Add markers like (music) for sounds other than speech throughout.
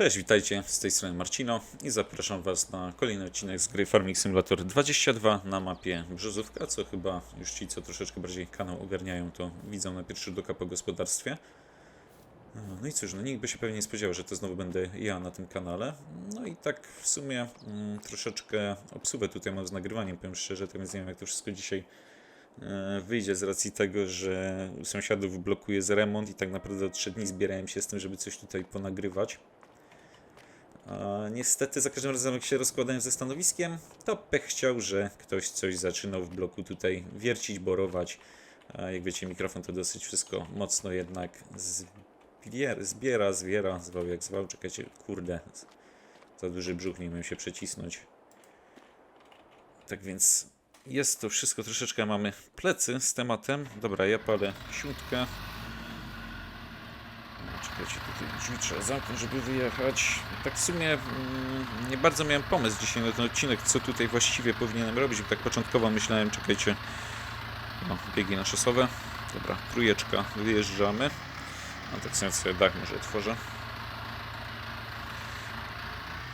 Cześć, witajcie, z tej strony Marcino i zapraszam Was na kolejny odcinek z gry Farming Simulator 22 na mapie Brzozówka, co chyba już ci, co troszeczkę bardziej kanał ogarniają, to widzą na pierwszy rzut oka po gospodarstwie. No i cóż, no nikt by się pewnie nie spodziewał, że to znowu będę ja na tym kanale. No i tak w sumie mm, troszeczkę obsuwę tutaj mam z nagrywaniem, powiem szczerze, tak więc nie wiem jak to wszystko dzisiaj e, wyjdzie z racji tego, że sąsiadów blokuje z remont i tak naprawdę od 3 dni zbierałem się z tym, żeby coś tutaj ponagrywać. Niestety za każdym razem jak się rozkładałem ze stanowiskiem, to pech chciał, że ktoś coś zaczynał w bloku tutaj wiercić, borować. Jak wiecie, mikrofon to dosyć wszystko mocno jednak zbiera zwiera, zwał jak zwał. Czekajcie, kurde, za duży brzuch, nie umiem się przecisnąć. Tak więc jest to wszystko troszeczkę, mamy plecy z tematem. Dobra, ja palę siódkę. Czekajcie, tutaj drzwi trzeba zamknąć, żeby wyjechać. Tak w sumie mm, nie bardzo miałem pomysł dzisiaj na ten odcinek, co tutaj właściwie powinienem robić. bo Tak początkowo myślałem, czekajcie, no, biegi na szosowe. Dobra, trójeczka, wyjeżdżamy. A tak sobie sobie dach może otworzę.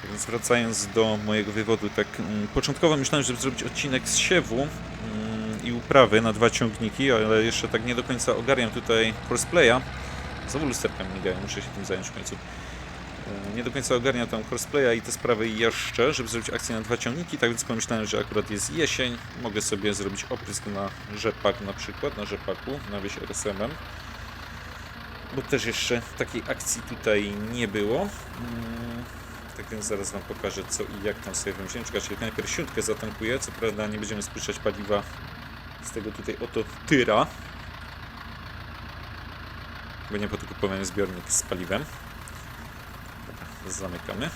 Tak więc wracając do mojego wywodu, tak mm, początkowo myślałem, żeby zrobić odcinek z siewu mm, i uprawy na dwa ciągniki, ale jeszcze tak nie do końca ogarniam tutaj crossplaya. Znowu lusterka mi migają, muszę się tym zająć w końcu. E, Nie do końca ogarniam tam crossplaya i te sprawy jeszcze, żeby zrobić akcję na dwa ciągniki, tak więc pomyślałem, że akurat jest jesień, mogę sobie zrobić oprysk na rzepak na przykład, na rzepaku, na wieś RSM-em. Bo też jeszcze takiej akcji tutaj nie było. Mm, Tak więc zaraz Wam pokażę co i jak tam sobie wymyśliłem. Czekajcie, najpierw siódkę zatankuję, co prawda nie będziemy spuszczać paliwa z tego tutaj oto tyra, bo nie podkupowałem zbiornik z paliwem. Zamykamy.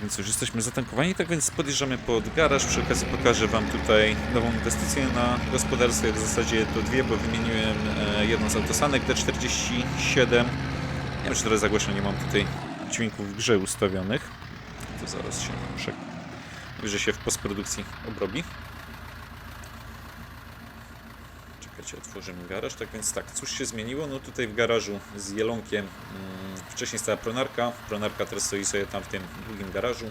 Więc już jesteśmy zatankowani, tak więc podjeżdżamy pod garaż. Przy okazji pokażę Wam tutaj nową inwestycję na gospodarstwie. W zasadzie to dwie, bo wymieniłem e, jedną z autosanek D47. Nie wiem, czy teraz za głośno nie mam tutaj dźwięków w grze ustawionych. To zaraz się muszę że się w postprodukcji obrobi. Czekajcie, otworzymy garaż. Tak więc tak, cóż się zmieniło? No tutaj w garażu z Jelonkiem mm, wcześniej stała pronarka. Pronarka teraz stoi sobie tam w tym drugim garażu.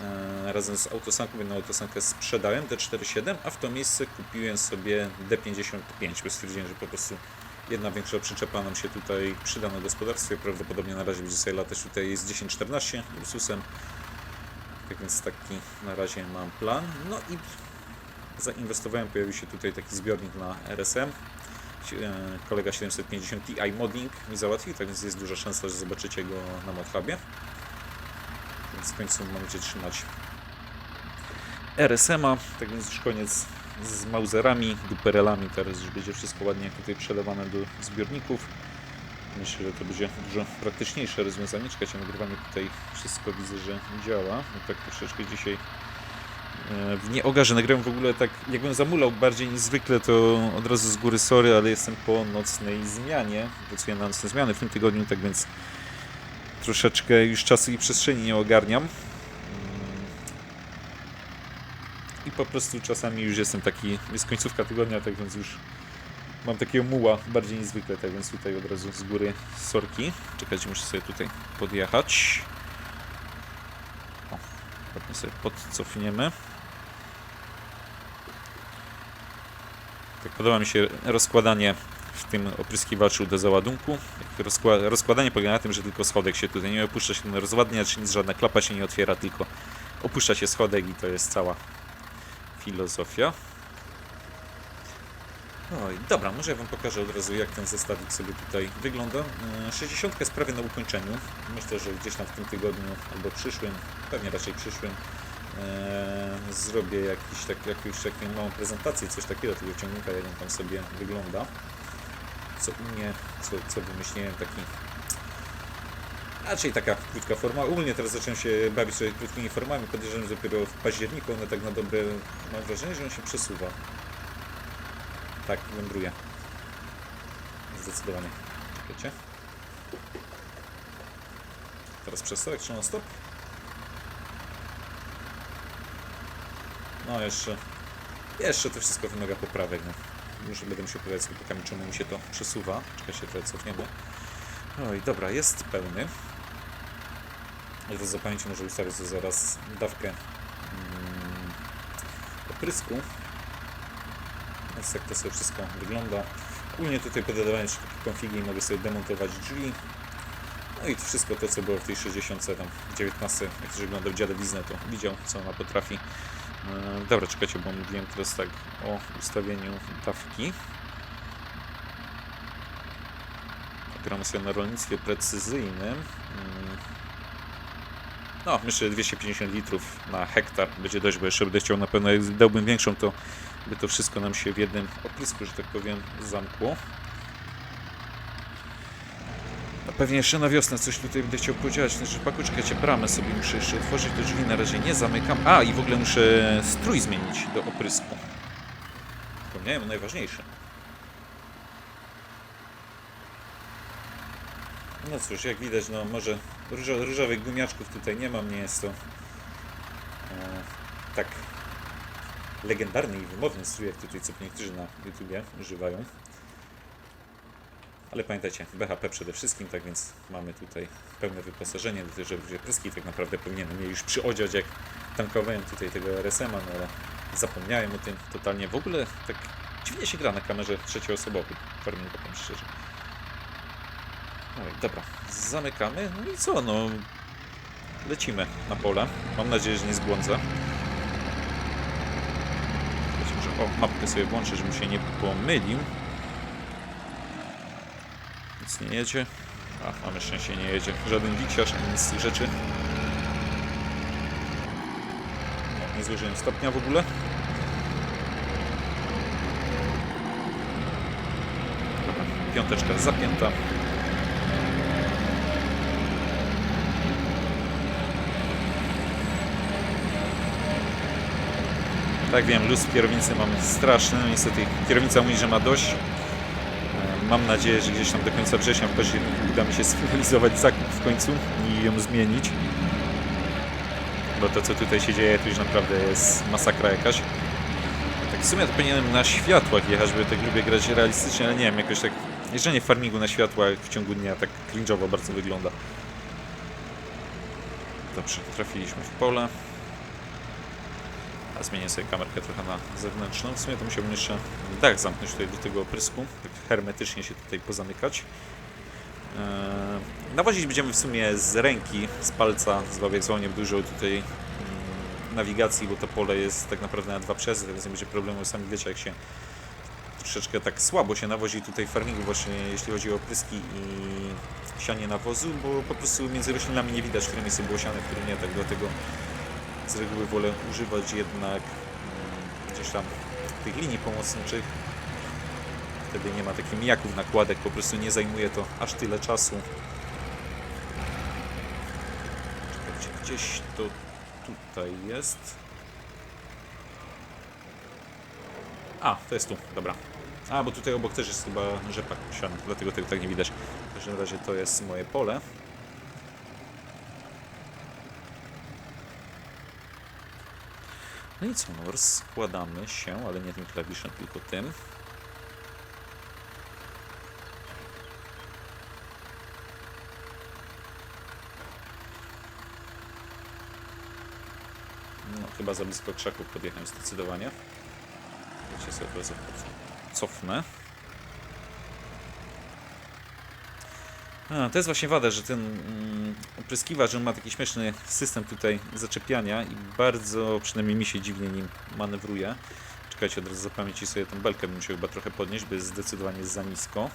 E, razem z autosanką, jedną autosankę sprzedałem D47, a w to miejsce kupiłem sobie D55, bo stwierdziłem, że po prostu jedna większa przyczepa nam się tutaj przyda na gospodarstwie. Prawdopodobnie na razie będzie sobie latać tutaj z 1014 Ursusem. Tak więc taki na razie mam plan. No i zainwestowałem, pojawił się tutaj taki zbiornik na RSM. E, Kolega 750 Ti Modding mi załatwił, tak więc jest duża szansa, że zobaczycie go na ModHubie. Więc w końcu możecie trzymać RSM-a, tak więc już koniec z Mauserami, duperelami, teraz już będzie wszystko ładnie tutaj przelewane do zbiorników. Myślę, że to będzie dużo praktyczniejsze rozwiązanie. Czekajcie, nagrywanie tutaj wszystko widzę, że działa. No tak troszeczkę dzisiaj e, w nieogarze nagrałem w ogóle tak, jakbym zamulał bardziej niż zwykle, to od razu z góry sorry, ale jestem po nocnej zmianie. Pracuję na nocne zmiany w tym tygodniu, tak więc troszeczkę już czasu i przestrzeni nie ogarniam. Mm. I po prostu czasami już jestem taki, jest końcówka tygodnia, tak więc już mam takiego muła bardziej niż zwykle, tak więc tutaj od razu z góry sorki. Czekajcie, muszę sobie tutaj podjechać. O, ładnie sobie podcofniemy. Tak podoba mi się rozkładanie w tym opryskiwaczu do załadunku. Rozkła rozkładanie polega na tym, że tylko schodek się tutaj nie opuszcza się ten rozwadniacz, nic, żadna klapa się nie otwiera, tylko opuszcza się schodek i to jest cała filozofia. Oj, dobra, może ja Wam pokażę od razu, jak ten zestawik sobie tutaj wygląda. E, 60 jest prawie na ukończeniu. Myślę, że gdzieś tam w tym tygodniu albo przyszłym, pewnie raczej przyszłym, e, zrobię jakiś, tak, jakąś taką małą prezentację, coś takiego tego ciągnika, jak on tam sobie wygląda. Co u mnie, co, co wymyśliłem, taki Raczej taka krótka forma. Ogólnie teraz zacząłem się bawić sobie krótkimi formami. Podejrzewam, że dopiero w październiku one tak na dobre mam wrażenie, że on się przesuwa. Tak, wędruje. Zdecydowanie. Czekajcie. Teraz przestoek czy stop? No jeszcze. Jeszcze to wszystko wymaga poprawek. No. Może będę musiał powiedzieć z chłopakami, czemu mi się to przesuwa. Czekajcie, trochę cofniemy. Oj, dobra, jest pełny. Ale to zapamięci może ustawić zaraz dawkę mm, oprysku. Więc tak to sobie wszystko wygląda. Ogólnie tutaj po dodawaniu konfigi mogę sobie demontować drzwi. No i wszystko to, co było w tej 60, tam 19, jak ktoś oglądał dziadowiznę, to widział, co ona potrafi. E, Dobra, czekajcie, bo mówiłem teraz tak o ustawieniu dawki. Gramy sobie na rolnictwie precyzyjnym. Mm. No, myślę, że 250 litrów na hektar będzie dość, bo jeszcze będę chciał na pewno, jak dałbym większą, to by to wszystko nam się w jednym oprysku, że tak powiem, zamkło. A pewnie jeszcze na wiosnę coś tutaj będę chciał podziałać. Znaczy, paku, czekajcie, bramę sobie muszę jeszcze otworzyć, te drzwi na razie nie zamykam. A, i w ogóle muszę strój zmienić do oprysku. Wspomniałem o najważniejszym. No cóż, jak widać, no może różo, różowych gumiaczków tutaj nie mam, nie jest to e, tak legendarny i wymowny strój, jak tutaj co niektórzy na YouTubie używają. Ale pamiętajcie, BHP przede wszystkim, tak więc mamy tutaj pełne wyposażenie do tego, żeby pryski tak naprawdę powinienem je już przyodziać, jak tankowałem tutaj tego RSM-a, no ale zapomniałem o tym totalnie. W ogóle tak dziwnie się gra na kamerze trzecioosobowej, farmingu, powiem szczerze. Oj, dobra, zamykamy. No i co, no lecimy na pole. Mam nadzieję, że nie zbłądzę. O, mapkę sobie włączę, żebym się nie pomylił. Nic nie jedzie. A, mamy szczęście, nie jedzie. Żaden liksiarz, ani nic z tych rzeczy. No, nie złożyłem stopnia w ogóle. Piąteczka zapięta. Tak wiem, luz w kierownicy mam straszny, niestety kierownica mówi, że ma dość. E, Mam nadzieję, że gdzieś tam do końca września, w październiku uda mi się (laughs) sfinalizować zakup w końcu i ją zmienić. Bo to co tutaj się dzieje to już naprawdę jest masakra jakaś. Tak w sumie to powinienem na światłach jechać, bo tak lubię grać realistycznie, ale nie wiem, jakoś tak jeżdżenie w farmingu na światłach w ciągu dnia tak cringe'owo bardzo wygląda. Dobrze, trafiliśmy w pole. Zmienię sobie kamerkę trochę na zewnętrzną. W sumie to musiałbym jeszcze dach zamknąć tutaj do tego oprysku, tak hermetycznie się tutaj pozamykać. Eee, Nawozić będziemy w sumie z ręki, z palca, z nie dużo tutaj mm, nawigacji, bo to pole jest tak naprawdę na dwa przezy, więc nie będzie problemu. Sami wiecie, jak się troszeczkę tak słabo się nawozi tutaj w farmingu właśnie, jeśli chodzi o opryski i sianie nawozu, bo po prostu między roślinami nie widać, które miejsce było siane, które nie, tak dlatego z reguły wolę używać jednak mm, gdzieś tam tych linii pomocniczych. Wtedy nie ma takich mijaków nakładek, po prostu nie zajmuje to aż tyle czasu. Czekajcie, gdzieś to tutaj jest. A, to jest tu, dobra. A, bo tutaj obok też jest chyba rzepak siana, dlatego tego tak nie widać. W każdym razie to jest moje pole. No i co, no rozkładamy się, ale nie tym klawiszem, tylko tym. No, chyba za blisko krzaków podjechałem zdecydowanie. Ja sobie teraz cofnę. A, to jest właśnie wada, że ten mm, opryskiwacz on ma taki śmieszny system tutaj zaczepiania i bardzo, przynajmniej mi się dziwnie nim manewruje. Czekajcie, od razu zapamięci sobie tą belkę bym musiał chyba trochę podnieść, bo jest zdecydowanie za nisko.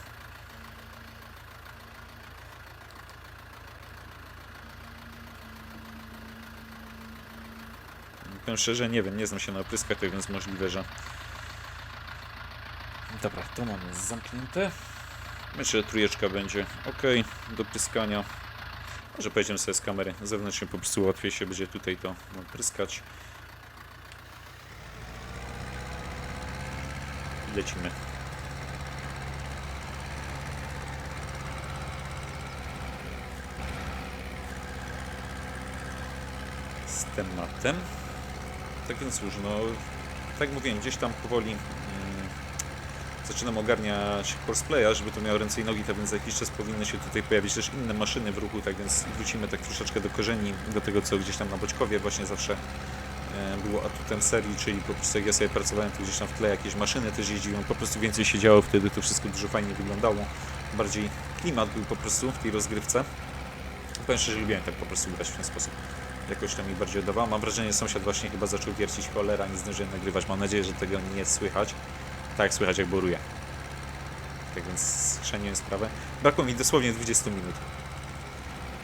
Powiem szczerze, nie wiem, nie znam się na opryskach, więc możliwe, że... Dobra, to mamy zamknięte. Myślę, że trójeczka będzie ok do pryskania. Może pojedziemy sobie z kamery zewnętrznie, po prostu łatwiej się będzie tutaj to no, pryskać. I lecimy. Z tematem. Tak więc już, no, tak mówiłem, gdzieś tam powoli zaczynam ogarniać horseplaya, żeby to miało ręce i nogi, tak więc za jakiś czas powinny się tutaj pojawić też inne maszyny w ruchu, tak więc wrócimy tak troszeczkę do korzeni, do tego co gdzieś tam na Boćkowie właśnie zawsze e, było atutem serii, czyli po prostu jak ja sobie pracowałem, to gdzieś tam w tle jakieś maszyny też jeździłem, po prostu więcej się działo wtedy, to wszystko dużo fajnie wyglądało, bardziej klimat był po prostu w tej rozgrywce. Powiem szczerze, lubiłem tak po prostu grać w ten sposób. Jakoś to mi bardziej oddawało. Mam wrażenie, że sąsiad właśnie chyba zaczął wiercić cholera, nie zdążyłem nagrywać. Mam nadzieję, że tego nie słychać. Tak słychać, jak boruje. Tak więc schrzeniłem sprawę. Brakło mi dosłownie 20 minut.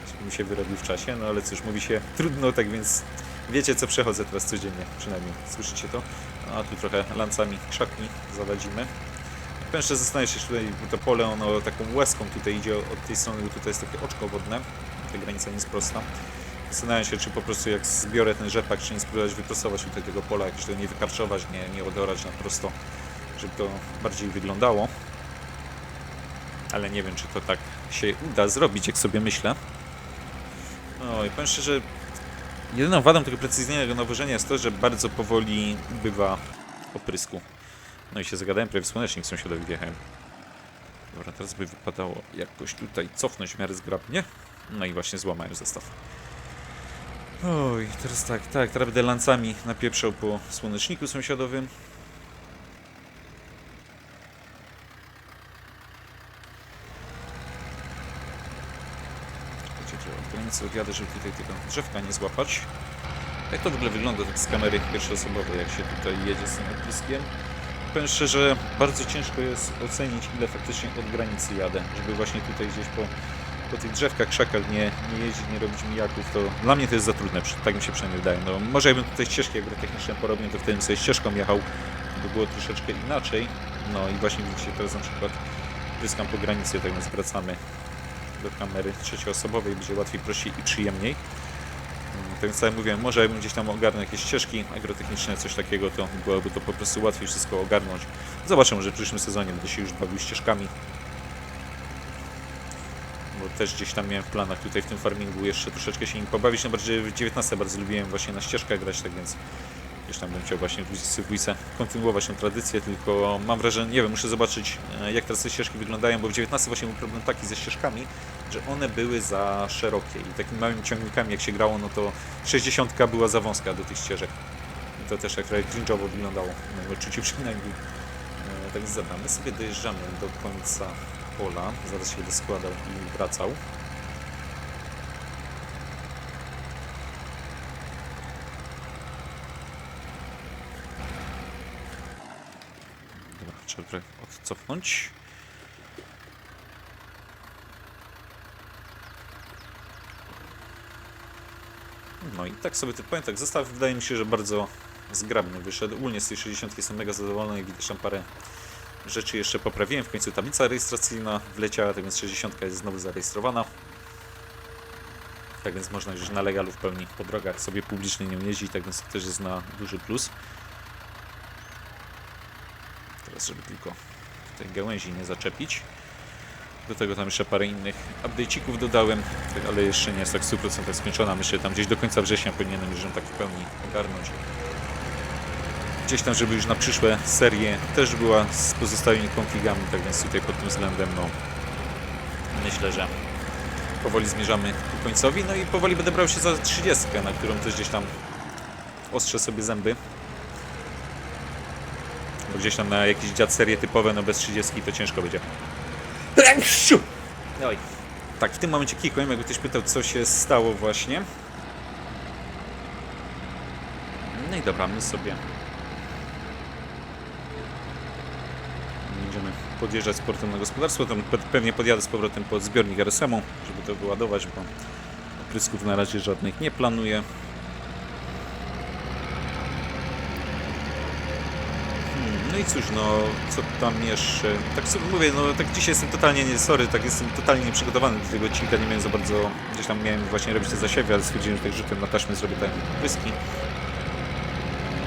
Żeby mi się wyrobił w czasie, no ale cóż, mówi się trudno, tak więc wiecie, co przechodzę teraz codziennie, przynajmniej. Słyszycie to? A tu trochę lancami krzakni zawadzimy. Powiem szczerze, zastanawiam się, czy tutaj to pole, ono taką łezką tutaj idzie od tej strony, bo tutaj jest takie oczko wodne. Ta granica nie jest prosta. Zastanawiam się, czy po prostu jak zbiorę ten rzepak, czy nie spróbować wyprostować tutaj tego pola, jakoś tego nie wykarczować, nie, nie odorać na prosto, żeby to bardziej wyglądało. Ale nie wiem, czy to tak się uda zrobić, jak sobie myślę. No i powiem szczerze, jedyną wadą tego precyzyjnego nawożenia jest to, że bardzo powoli bywa oprysku. No i się zagadałem, prawie w słonecznik sąsiadowi wjechałem. Dobra, teraz by wypadało jakoś tutaj cofnąć w miarę zgrabnie. No i właśnie złamałem zestaw. Oj, teraz tak, tak, teraz będę lancami napieprzał po słoneczniku sąsiadowym. Granicy odjadę, żeby tutaj tego drzewka nie złapać. Jak to w ogóle wygląda tak z kamery pierwszoosobowej, jak się tutaj jedzie z tym odbliskiem? Powiem szczerze, bardzo ciężko jest ocenić, ile faktycznie od granicy jadę, żeby właśnie tutaj gdzieś po, po tych drzewkach, krzakach nie, nie jeździć, nie robić mijaków, to dla mnie to jest za trudne, tak mi się przynajmniej wydaje. No, może jakbym tutaj ścieżki agrotechniczne porobił, to wtedy sobie ścieżką jechał, by było troszeczkę inaczej. No i właśnie widzicie teraz na przykład pryskam po granicy, tak więc wracamy do kamery trzecioosobowej, będzie łatwiej, prościej i przyjemniej. Mm, Tak jak mówiłem, może jakbym gdzieś tam ogarnął jakieś ścieżki agrotechniczne, coś takiego, to byłoby to po prostu łatwiej wszystko ogarnąć. Zobaczę, może w przyszłym sezonie będę się już bawił ścieżkami. Bo też gdzieś tam miałem w planach tutaj w tym farmingu jeszcze troszeczkę się nim pobawić. No bardziej w 19 bardzo lubiłem właśnie na ścieżkach grać, tak więc gdzieś tam bym chciał właśnie w 22 kontynuować tę tradycję, tylko mam wrażenie, nie wiem, muszę zobaczyć e, jak teraz te ścieżki wyglądają, bo w 19 właśnie był problem taki ze ścieżkami, że one były za szerokie i takimi małymi ciągnikami jak się grało, no to 60 była za wąska do tych ścieżek. I to też jak cringe'owo wyglądało, w moim odczuciu przynajmniej. E, Tak my sobie dojeżdżamy do końca pola, zaraz się będę składał i wracał. Dobra, trzeba trochę odcofnąć. No i tak sobie powiem, tak zestaw wydaje mi się, że bardzo zgrabny wyszedł. Ogólnie z tej 60 jestem mega zadowolony, jak widać tam parę rzeczy jeszcze poprawiłem. W końcu tablica rejestracyjna wleciała, tak więc 60 jest znowu zarejestrowana. Tak więc można już na legalu w pełni po drogach sobie publicznie nią jeździć, tak więc to też jest na duży plus. Teraz, żeby tylko tutaj gałęzi nie zaczepić. Do tego tam jeszcze parę innych update'ików dodałem, tak, ale jeszcze nie jest tak w 100% skończona. Myślę, że tam gdzieś do końca września powinienem już ją tak w pełni ogarnąć. Gdzieś tam, żeby już na przyszłe serie też była z pozostałymi konfigami, tak więc tutaj pod tym względem, no myślę, że powoli zmierzamy ku końcowi. No i powoli będę brał się za 30, na którą też gdzieś tam ostrzę sobie zęby. Bo gdzieś tam na jakieś dziad serie typowe, no bez 30 to ciężko będzie. Oj. Tak, w tym momencie kikłem, jakby ktoś pytał, co się stało właśnie. No i dobra, my sobie będziemy podjeżdżać z portem na gospodarstwo. Tam pe- pewnie podjadę z powrotem pod zbiornik RSM-u, żeby to wyładować, bo prysków na razie żadnych nie planuję. No i cóż, no, co tam jeszcze? Tak sobie mówię, no tak dzisiaj jestem totalnie nie, sorry, tak jestem totalnie nieprzygotowany do tego odcinka, nie miałem za bardzo, gdzieś tam miałem właśnie robić te zasiewy, ale stwierdziłem, że tak rzutem na taśmę zrobię te pyski,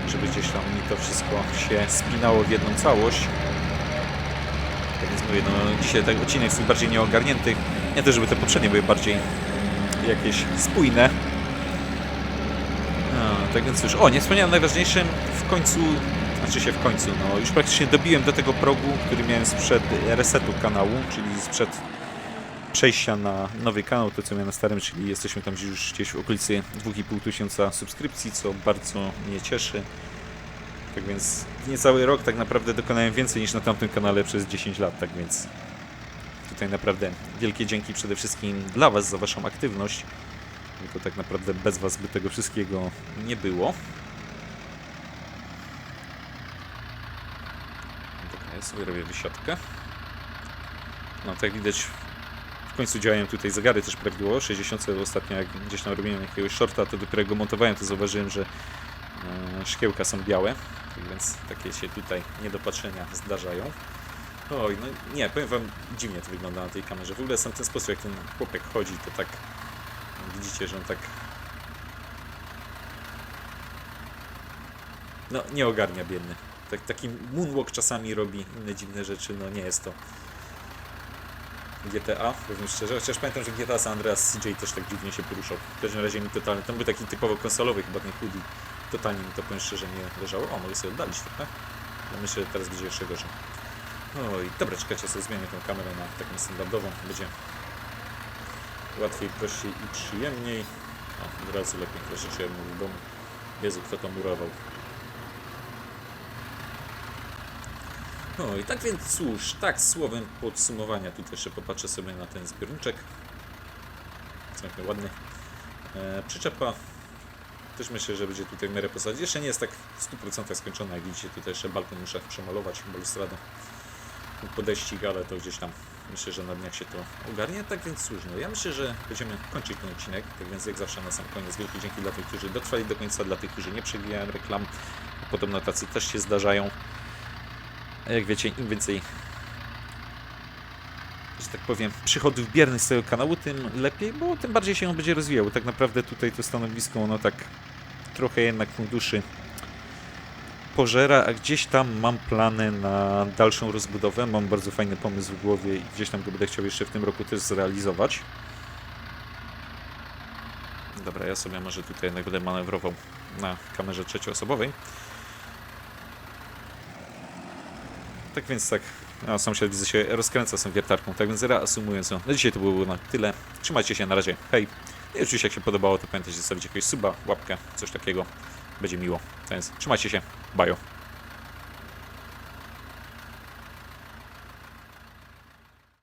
żeby gdzieś tam mi to wszystko się spinało w jedną całość. Tak więc mówię, no dzisiaj ten odcinek jest bardziej nieogarnięty, nie to, żeby te poprzednie były bardziej mm, jakieś spójne. No, tak więc cóż, o, nie wspomniałem najważniejszym, w końcu znaczy się w końcu, no już praktycznie dobiłem do tego progu, który miałem sprzed resetu kanału, czyli sprzed przejścia na nowy kanał, to co miałem na starym, czyli jesteśmy tam już gdzieś w okolicy 2,5 tysiąca subskrypcji, co bardzo mnie cieszy. Tak więc niecały rok tak naprawdę dokonałem więcej niż na tamtym kanale przez 10 lat, tak więc tutaj naprawdę wielkie dzięki przede wszystkim dla Was za Waszą aktywność, bo to tak naprawdę bez Was by tego wszystkiego nie było. Dobra, ja sobie robię wysiadkę. No tak widać w końcu działają tutaj zegary też prawidłowo. 60 ostatnio jak gdzieś tam robiłem jakiegoś shorta, to dopiero go montowałem, to zauważyłem, że e, szkiełka są białe, tak więc takie się tutaj niedopatrzenia zdarzają. Oj, no nie, powiem wam, dziwnie to wygląda na tej kamerze. W ogóle sam ten sposób, jak ten chłopiek chodzi, to tak widzicie, że on tak no nie ogarnia biedny. Tak, taki moonwalk czasami robi inne dziwne rzeczy, no nie jest to GTA, powiem szczerze, chociaż pamiętam, że GTA San Andreas CJ też tak dziwnie się poruszał. W każdym razie mi totalnie, ten był taki typowo konsolowy, chyba ten hoodie, totalnie mi to powiem szczerze nie leżało. O, mogę sobie oddalić trochę. Ja myślę, że teraz będzie jeszcze gorzej. Oj, dobra, czekajcie, sobie zmienię tą kamerę na taką standardową, będzie łatwiej, prościej i przyjemniej. O, od razu lepiej jak mówił w domu. Jezu, kto to murował. No i tak więc cóż, tak słowem podsumowania, tutaj jeszcze popatrzę sobie na ten zbiorniczek. Całkiem ładny. E, przyczepa też myślę, że będzie tutaj w miarę posadzić. Jeszcze nie jest tak w 100% skończona, jak widzicie, tutaj jeszcze balkon muszę przemalować, balustradę podejścig, ale to gdzieś tam myślę, że na dniach się to ogarnie. Tak więc cóż, no ja myślę, że będziemy kończyć ten odcinek. Tak więc jak zawsze na sam koniec wielkie dzięki dla tych, którzy dotrwali do końca, dla tych, którzy nie przewijałem reklam. Podobno tacy też się zdarzają. A jak wiecie, im więcej że tak powiem, przychodów biernych z tego kanału, tym lepiej, bo tym bardziej się on będzie rozwijał. Tak naprawdę tutaj to stanowisko, ono tak trochę jednak funduszy pożera, a gdzieś tam mam plany na dalszą rozbudowę. Mam bardzo fajny pomysł w głowie i gdzieś tam go będę chciał jeszcze w tym roku też zrealizować. Dobra, ja sobie może tutaj jednak będę manewrował na kamerze trzecioosobowej. Tak więc tak, a sąsiad widzę się rozkręca z tą wiertarką, tak więc reasumując, no, na dzisiaj to było na tyle. Trzymajcie się, na razie, hej. I oczywiście jak się podobało, to pamiętajcie zostawić jakiegoś suba, łapkę, coś takiego. Będzie miło. Tak więc trzymajcie się, bajo.